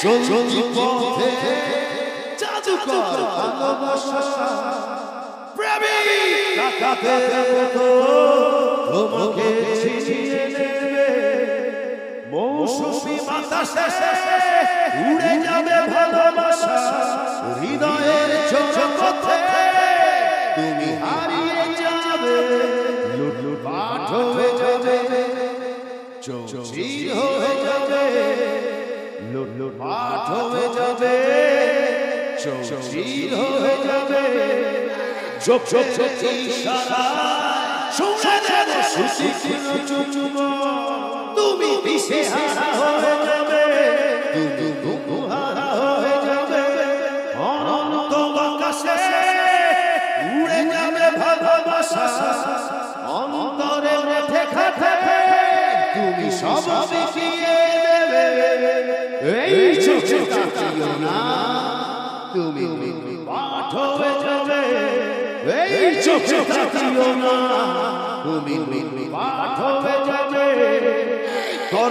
চলতি পথে জাদুকর ভালোবাসা প্রেমিক কাকাতে মতো তোমাকে ছিনিয়ে নেবে মৌসুমী বাতাসে উড়ে যাবে ভালোবাসা হৃদয়ের জগতে তুমি হারিয়ে যাবে, লুটপাট হয়ে যাবে, চৌচির হয়ে যাবে। লুটপাট হয়ে যাবে চৌচির হয়ে যাবে। চোখ চোখ চোখ ইশারা শুনে দেব সুশীল চুমো তুমি দিশে হারা হয়ে যাবে তুমি দুহারা হয়ে যাবে। অনন্ত আকাশে উড়ে যাবে ভালোবাসা। অন্তরে রেখে খাতে তুমি সব মিশিয়ে তাকিও না তুমি পাঠ হয়ে যাবে। এই চোখে তাকিও না তুমি পাঠ হয়ে যাবে। কর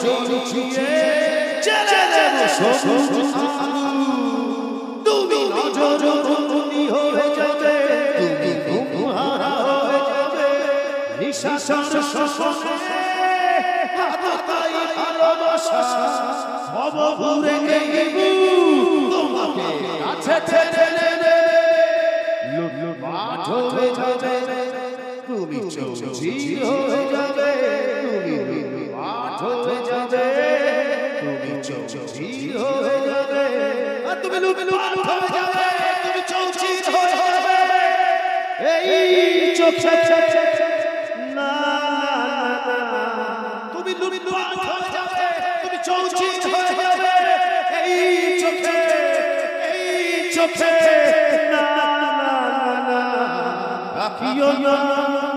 চুচিয়ে চলে দেব সবুজ তুমি নজর বন্দি হয়ে যাবে। তুমি ঘুমহারা হয়ে যাবে। নিঃশ্বাস শ্বাসে ভালোবাসা। সব ভুলে গেইবু তুমি চৌচি হয়ে যাবে। তুমি মাঠ হয়ে যাবে। তুমি চৌচি হয়ে যাবে তুমি লুট লুট হয়ে যাবে তুমি চৌচি হয়ে যাবে এই চোখে চোখে না না না রাখিও না